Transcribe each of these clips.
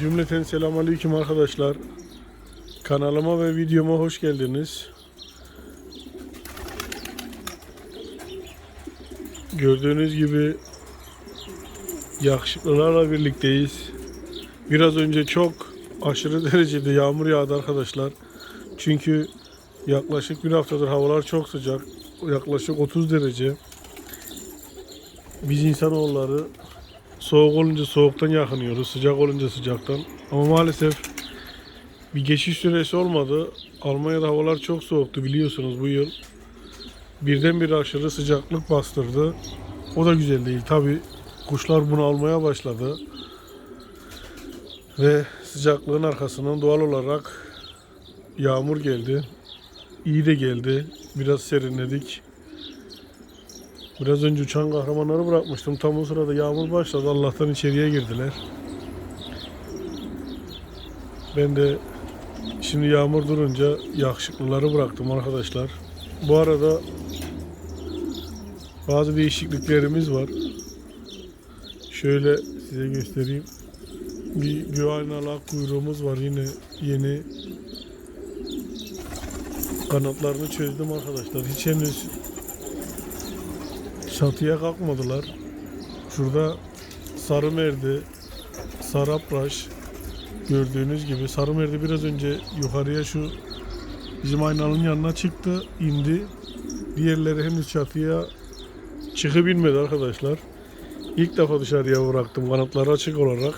Cümleten selamünaleyküm arkadaşlar. Kanalıma ve videoma hoş geldiniz. Gördüğünüz gibi yakışıklılarla birlikteyiz. Biraz önce çok aşırı derecede yağmur yağdı arkadaşlar. Çünkü yaklaşık bir haftadır havalar çok sıcak. Yaklaşık 30 derece. Biz insanoğulları Soğuk olunca soğuktan yakınıyoruz, sıcak olunca sıcaktan. Ama maalesef bir geçiş süresi olmadı. Almanya'da havalar çok soğuktu biliyorsunuz bu yıl. Birdenbire aşırı sıcaklık bastırdı. O da güzel değil. Tabi kuşlar bunu almaya başladı. Ve sıcaklığın arkasından doğal olarak yağmur geldi. İyi de geldi. Biraz serinledik. Biraz önce uçan kahramanları bırakmıştım. Tam o sırada yağmur başladı. Allah'tan içeriye girdiler. Ben de şimdi yağmur durunca yakışıklıları bıraktım arkadaşlar. Bu arada bazı değişikliklerimiz var. Şöyle size göstereyim. Bir güvaynalı ak kuyruğumuz var yine yeni. Kanatlarını çözdüm arkadaşlar. Hiç henüz çatıya kalkmadılar. Şurada sarı merdi, sarapraş gördüğünüz gibi sarı merdi biraz önce yukarıya şu bizim aynanın yanına çıktı, indi. Diğerleri henüz çatıya çıkabilmedi arkadaşlar. İlk defa dışarıya bıraktım kanatları açık olarak.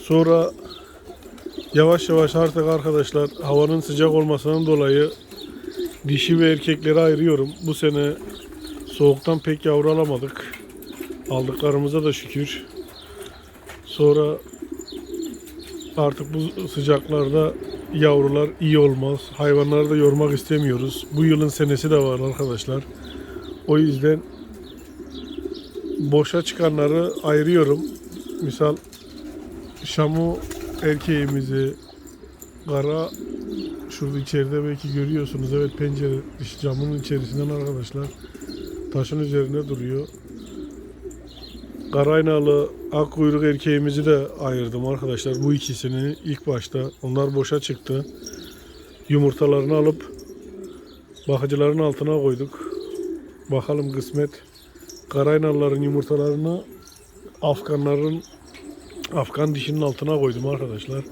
Sonra yavaş yavaş artık arkadaşlar havanın sıcak olmasından dolayı Dişi ve erkekleri ayırıyorum. Bu sene soğuktan pek yavru alamadık. Aldıklarımıza da şükür. Sonra artık bu sıcaklarda yavrular iyi olmaz. Hayvanları da yormak istemiyoruz. Bu yılın senesi de var arkadaşlar. O yüzden boşa çıkanları ayırıyorum. Misal Şamu erkeğimizi, kara Şurada içeride belki görüyorsunuz. Evet pencere dış camının içerisinden arkadaşlar. Taşın üzerine duruyor. Karaynalı ak kuyruk erkeğimizi de ayırdım arkadaşlar. Bu ikisini ilk başta. Onlar boşa çıktı. Yumurtalarını alıp bakıcıların altına koyduk. Bakalım kısmet. Karaynalıların yumurtalarını Afganların Afgan dişinin altına koydum arkadaşlar.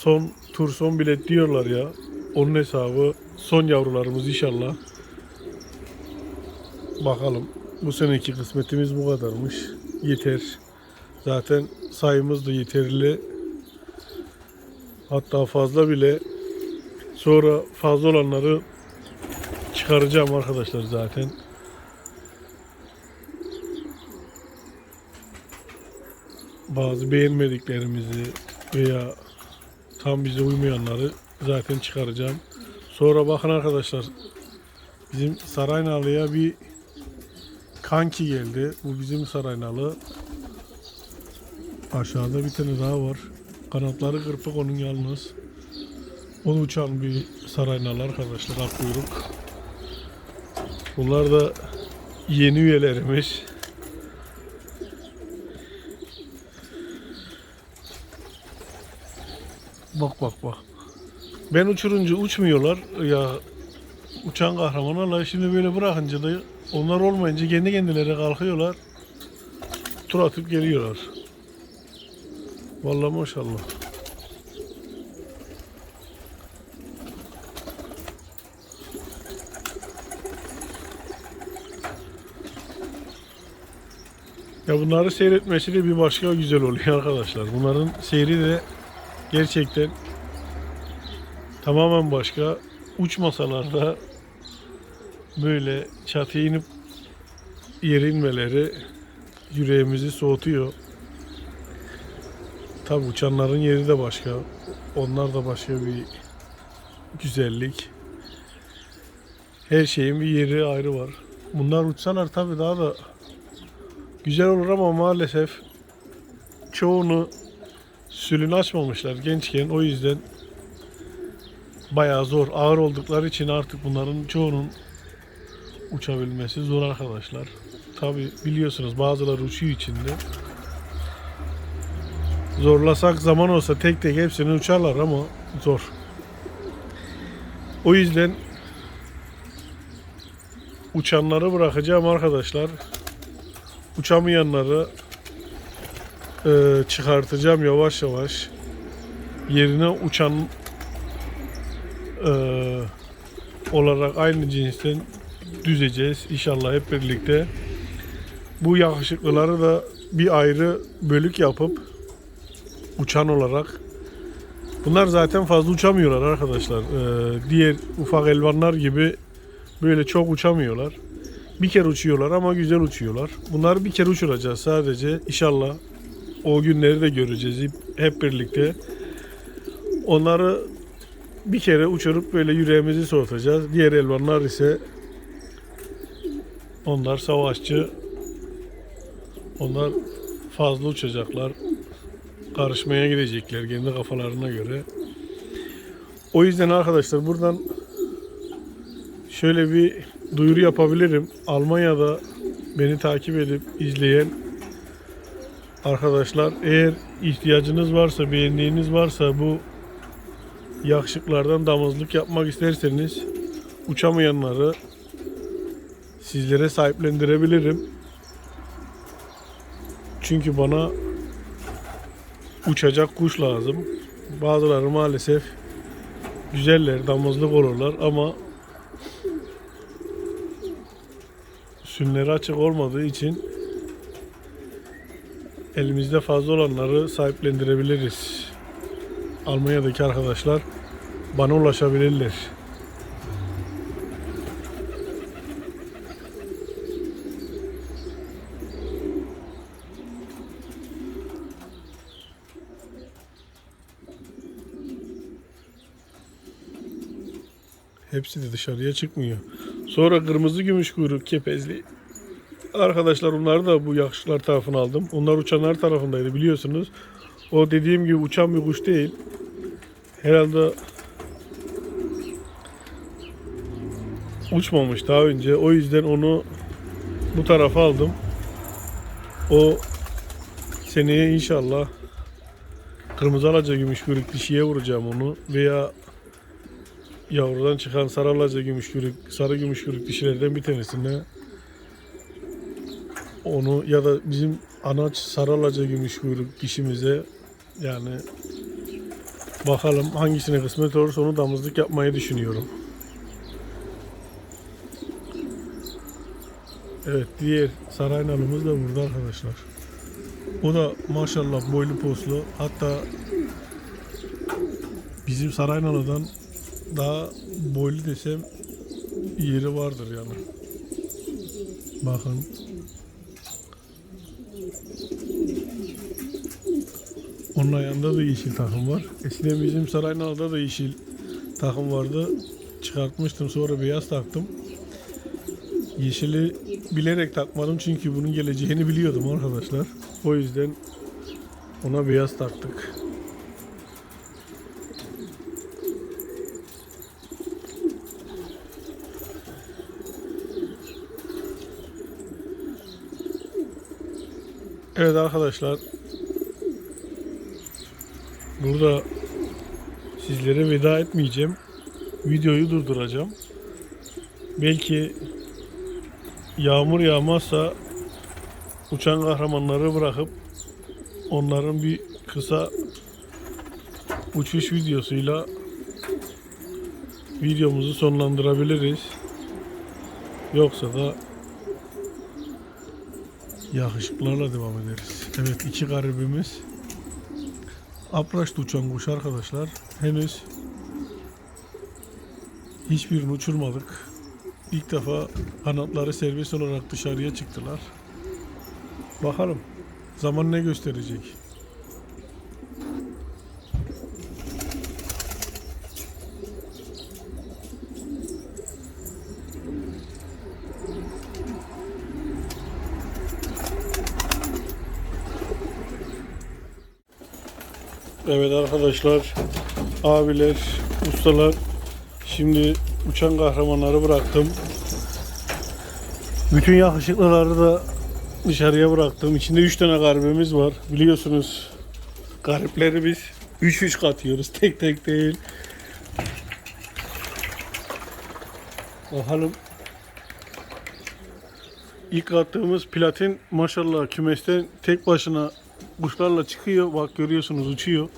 Son tur son bilet diyorlar ya. Onun hesabı son yavrularımız inşallah. Bakalım. Bu seneki kısmetimiz bu kadarmış. Yeter. Zaten sayımız da yeterli. Hatta fazla bile. Sonra fazla olanları çıkaracağım arkadaşlar zaten. Bazı beğenmediklerimizi veya tam bize uymayanları zaten çıkaracağım. Sonra bakın arkadaşlar bizim Saraynalı'ya bir kanki geldi. Bu bizim Saraynalı. Aşağıda bir tane daha var. Kanatları kırpık onun yalnız. O uçan bir Saraynalı arkadaşlar akkuyruk. Bunlar da yeni üyelerimiz. Bak bak bak. Ben uçurunca uçmuyorlar ya uçan kahramanlarla şimdi böyle bırakınca da onlar olmayınca kendi kendilerine kalkıyorlar. Tur atıp geliyorlar. Vallahi maşallah. Ya bunları seyretmesi de bir başka güzel oluyor arkadaşlar. Bunların seyri de gerçekten tamamen başka. Uçmasalar da böyle çatıya inip yere inmeleri yüreğimizi soğutuyor. Tabi uçanların yeri de başka. Onlar da başka bir güzellik. Her şeyin bir yeri ayrı var. Bunlar uçsalar tabi daha da güzel olur ama maalesef çoğunu sülünü açmamışlar gençken o yüzden bayağı zor. Ağır oldukları için artık bunların çoğunun uçabilmesi zor arkadaşlar. Tabi biliyorsunuz bazıları uçuyor içinde. Zorlasak zaman olsa tek tek hepsini uçarlar ama zor. O yüzden uçanları bırakacağım arkadaşlar. Uçamayanları e, çıkartacağım yavaş yavaş. Yerine uçan e, olarak aynı cinsten düzeceğiz inşallah hep birlikte. Bu yakışıklıları da bir ayrı bölük yapıp uçan olarak Bunlar zaten fazla uçamıyorlar arkadaşlar. Ee, diğer ufak elvanlar gibi böyle çok uçamıyorlar. Bir kere uçuyorlar ama güzel uçuyorlar. Bunları bir kere uçuracağız sadece. İnşallah o günleri de göreceğiz hep- hep birlikte. Onları bir kere uçurup böyle yüreğimizi soğutacağız. Diğer elvanlar ise onlar savaşçı. Onlar fazla uçacaklar. Karışmaya gidecekler kendi kafalarına göre. O yüzden arkadaşlar buradan şöyle bir duyuru yapabilirim. Almanya'da beni takip edip izleyen arkadaşlar eğer ihtiyacınız varsa, beğendiğiniz varsa bu yakışıklardan damızlık yapmak isterseniz uçamayanları sizlere sahiplendirebilirim. Çünkü bana uçacak kuş lazım. Bazıları maalesef güzeller, damızlık olurlar ama sünleri açık olmadığı için elimizde fazla olanları sahiplendirebiliriz. Almanya'daki arkadaşlar bana ulaşabilirler. Hepsi de dışarıya çıkmıyor. Sonra kırmızı gümüş kuyruk kepezli. Arkadaşlar onları da bu yakışıklar tarafına aldım. Onlar uçanlar tarafındaydı biliyorsunuz. O dediğim gibi uçan bir kuş değil. Herhalde uçmamış daha önce. O yüzden onu bu tarafa aldım. O seneye inşallah kırmızı alaca gümüş kuyruk dişiye vuracağım onu veya yavrudan çıkan sarı alaca gümüş kuyruk, sarı gümüş kuyruk dişilerden bir tanesine onu ya da bizim anaç sarı alaca gümüş kuyruk dişimize yani bakalım hangisine kısmet olursa onu damızlık yapmayı düşünüyorum. Evet diğer saraynalımız da burada arkadaşlar. O da maşallah boylu poslu. Hatta bizim Saraynalı'dan daha boylu desem yeri vardır yani. Bakın. Onun ayağında da yeşil takım var. Eskiden bizim Saraynalı'da da yeşil takım vardı. Çıkartmıştım sonra beyaz taktım. Yeşili bilerek takmadım çünkü bunun geleceğini biliyordum arkadaşlar. O yüzden ona beyaz taktık. Evet arkadaşlar. Burada sizlere veda etmeyeceğim. Videoyu durduracağım. Belki yağmur yağmazsa uçan kahramanları bırakıp onların bir kısa uçuş videosuyla videomuzu sonlandırabiliriz. Yoksa da yakışıklarla devam ederiz. Evet iki garibimiz Apraş'ta uçan kuş arkadaşlar. Henüz hiçbirini uçurmadık. İlk defa kanatları serbest olarak dışarıya çıktılar. Bakalım zaman ne gösterecek. Evet arkadaşlar, abiler, ustalar şimdi uçan kahramanları bıraktım. Bütün yakışıklıları da dışarıya bıraktım. İçinde 3 tane garbemiz var. Biliyorsunuz Garipleri biz 3-3 katıyoruz. Tek tek değil. Bakalım. İlk attığımız platin maşallah kümesten tek başına kuşlarla çıkıyor. Bak görüyorsunuz uçuyor.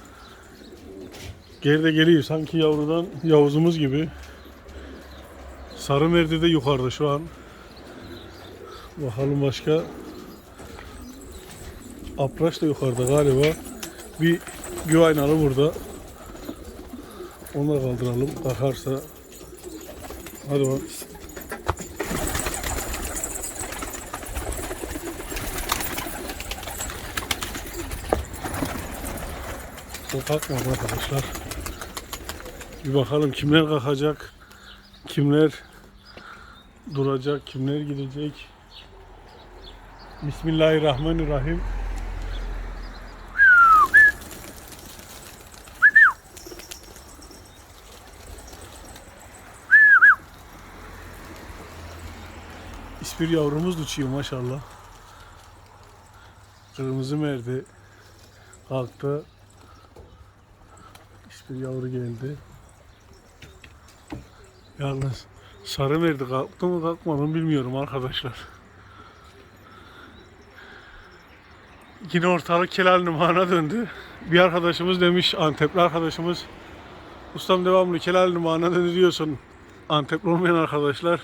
Geride geliyor sanki yavrudan yavuzumuz gibi. Sarı merdi de yukarıda şu an. Bakalım başka. Apraş da yukarıda galiba. Bir güvaynalı burada. Onu da kaldıralım. Bakarsa. Hadi bak. O arkadaşlar. Bir bakalım kimler kalkacak. Kimler duracak. Kimler gidecek. Bismillahirrahmanirrahim. İspir yavrumuz uçuyor maşallah. Kırmızı merdi. Kalktı. İspir yavru geldi. Yalnız sarı merdi kalktı mı kalkmadı mı bilmiyorum arkadaşlar. Yine ortalık kelal numağına döndü. Bir arkadaşımız demiş, Antepli arkadaşımız Ustam devamlı kelal numağına döndü diyorsun. Antepli olmayan arkadaşlar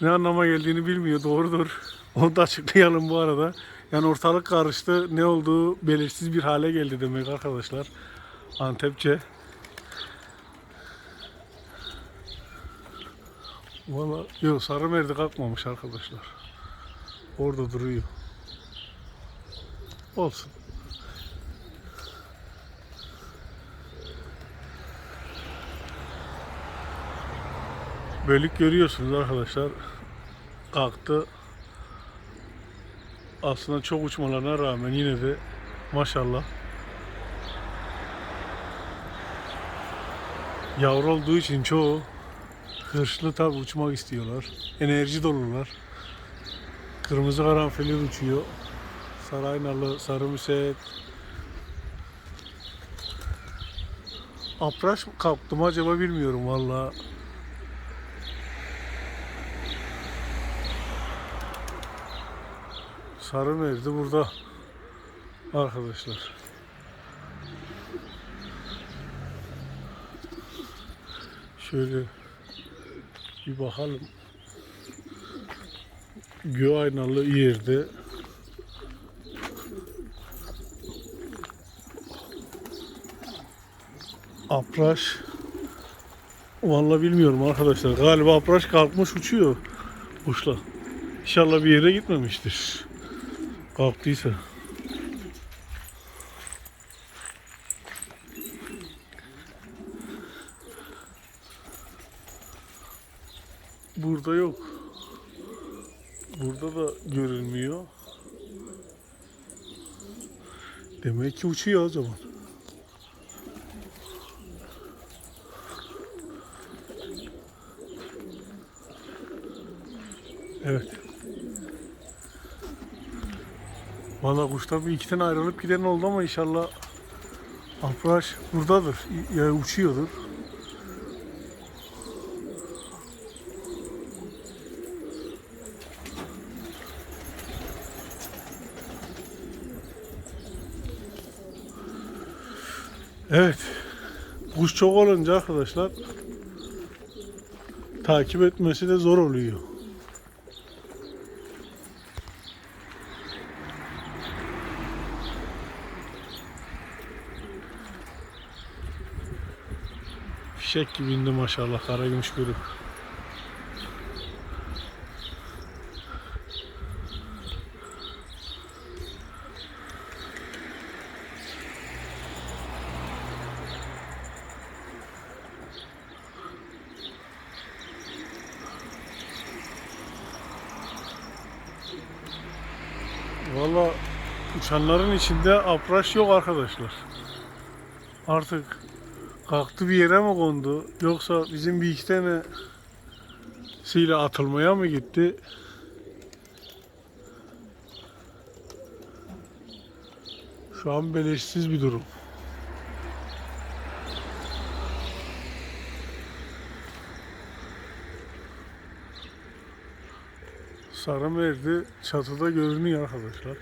ne anlama geldiğini bilmiyor. Doğrudur. Onu da açıklayalım bu arada. Yani ortalık karıştı. Ne olduğu belirsiz bir hale geldi demek arkadaşlar. Antepçe. Valla yok sarı merdi kalkmamış arkadaşlar. Orada duruyor. Olsun. Bölük görüyorsunuz arkadaşlar. Kalktı. Aslında çok uçmalarına rağmen yine de maşallah yavru olduğu için çoğu hırslı tabi uçmak istiyorlar. Enerji dolular. Kırmızı karanfili uçuyor. Saraynalı, sarı müset. Apraş mı kalktı mı acaba bilmiyorum valla. Sarı merdi burada arkadaşlar. Şöyle bir bakalım. Gö aynalı yerde Apraş Vallahi bilmiyorum arkadaşlar. Galiba apraş kalkmış uçuyor kuşla. İnşallah bir yere gitmemiştir. Kalktıysa. Burada yok. Burada da görülmüyor. Demek ki uçuyor o zaman. Evet. Valla kuşlar bir iki tane ayrılıp giden oldu ama inşallah Apraş buradadır. Ya uçuyordur. Evet. Kuş çok olunca arkadaşlar takip etmesi de zor oluyor. Fişek gibi indi maşallah karagümüş görüp. Valla uçanların içinde apraş yok arkadaşlar. Artık kalktı bir yere mi kondu yoksa bizim bir iki tane siyle atılmaya mı gitti? Şu an beleşsiz bir durum. Sarı merdi çatıda görünüyor arkadaşlar.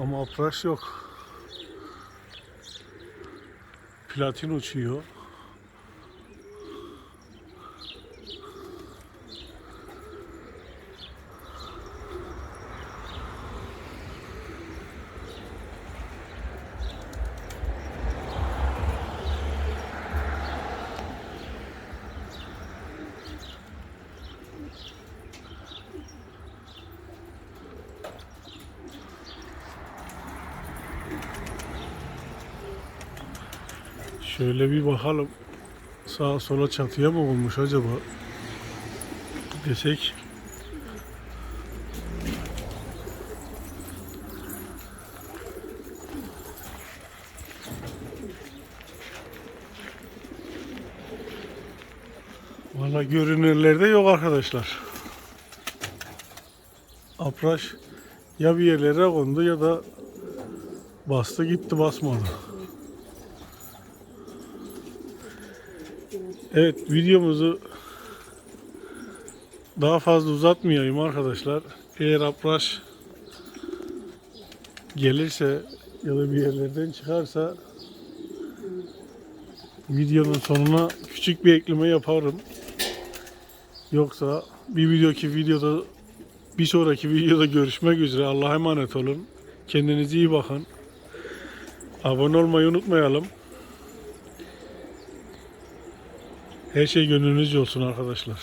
Ama apraş yok. Platin uçuyor. Şöyle bir bakalım. Sağa sola çatıya mı olmuş acaba? Desek. Valla görünürlerde yok arkadaşlar. Apraş ya bir yerlere kondu ya da bastı gitti basmadı. Evet videomuzu daha fazla uzatmayayım arkadaşlar. Eğer apraş gelirse ya da bir yerlerden çıkarsa videonun sonuna küçük bir ekleme yaparım. Yoksa bir videoki videoda bir sonraki videoda görüşmek üzere. Allah'a emanet olun. Kendinize iyi bakın. Abone olmayı unutmayalım. Her şey gönlünüzce olsun arkadaşlar.